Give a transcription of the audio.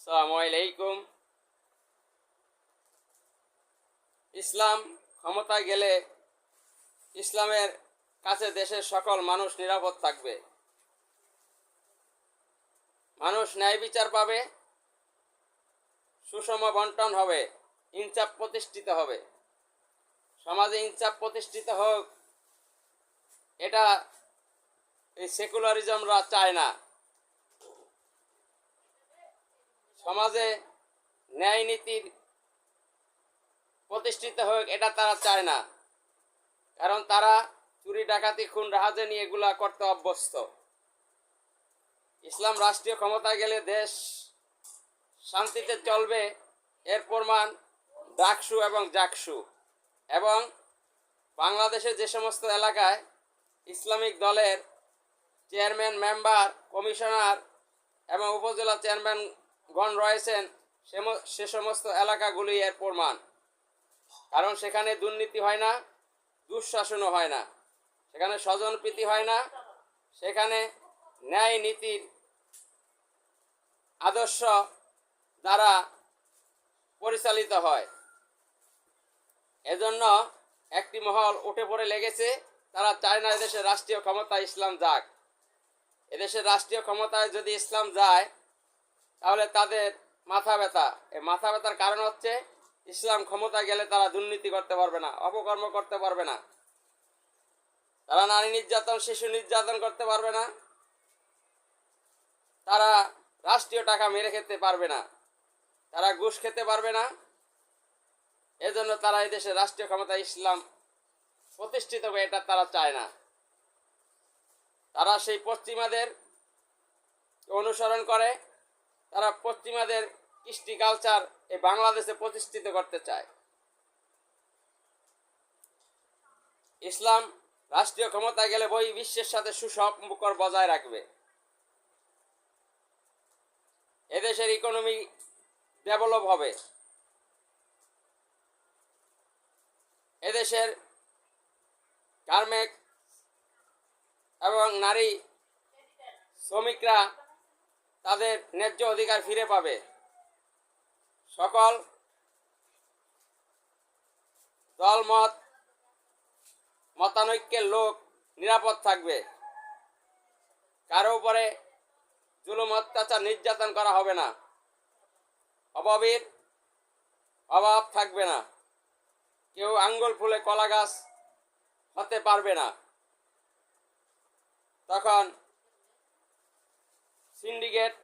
আসসালামু আলাইকুম। ইসলাম ক্ষমতায় গেলে ইসলামের কাছে দেশের সকল মানুষ নিরাপদ থাকবে। মানুষ ন্যায় বিচার পাবে, সুষম বন্টন হবে, ইনসাফ প্রতিষ্ঠিত হবে। সমাজে ইনসাফ প্রতিষ্ঠিত হোক, এটা এই সেকুলারিজমরা চায় না। সমাজে ন্যায় নীতির প্রতিষ্ঠিত হোক, এটা তারা চায় না। কারণ তারা চুরি, ডাকাতি, খুন রাহাজানি এগুলা করতে অভ্যস্ত। ইসলাম রাষ্ট্রীয় ক্ষমতায় গেলে দেশ শান্তিতে চলবে, এর প্রমাণ ডাকসু এবং জাকসু। এবং বাংলাদেশের যে সমস্ত এলাকায় ইসলামিক দলের চেয়ারম্যান, মেম্বার, কমিশনার এবং উপজেলা চেয়ারম্যানগণ রয়েছেন সে সমস্ত এলাকাগুলি এর প্রমাণ। কারণ সেখানে দুর্নীতি হয় না, দুঃশাসনও হয় না। সেখানে স্বজনপ্রীতি হয় না, সেখানে ন্যায় নীতির আদর্শ দ্বারা পরিচালিত হয়। এজন্য একটি মহল উঠে পড়ে লেগেছে, তারা চায় না এদেশের রাষ্ট্রীয় ক্ষমতা ইসলাম যাক। এদেশের রাষ্ট্রীয় ক্ষমতায় যদি ইসলাম যায় তাহলে তাদের মাথা ব্যথা। এই মাথা ব্যথার কারণ হচ্ছে ইসলাম ক্ষমতা গেলে তারা দুর্নীতি করতে পারবে না, অপকর্ম করতে পারবে না। তারা নারী নির্যাতন, শিশু নির্যাতন করতে পারবে না। তারা রাষ্ট্রীয় টাকা মেরে খেতে পারবে না। তারা ঘুষ খেতে পারবে না। এজন্য তারা এই দেশের রাষ্ট্রীয় ক্ষমতা ইসলাম প্রতিষ্ঠিত হবে এটা তারা চায় না। তারা সেই পশ্চিমাদের অনুসরণ করে। তারা পশ্চিমাদের কৃষ্টি কালচার এই বাংলাদেশে প্রতিষ্ঠিত করতে চায়। ইসলাম রাষ্ট্রীয় ক্ষমতায় গেলে বই বিশ্বের সাথে সুসম্পর্ক বজায় রাখবে। এদেশের ইকোনমি ডেভেলপ হবে। এদেশের গার্মেন্ট এবং নারী শ্রমিকরা তাদের ন্যায্য অধিকার ফিরে পাবে। সকল দলমত, মতানৈক্যের লোক নিরাপদ থাকবে। কারও উপরে জুলুম, অত্যাচার, নির্যাতন করা হবে না। অভাবের অভাব থাকবে না। কেউ আঙ্গুল ফুলে কলা গাছ হতে পারবে না। তখন সিন্ডিকেট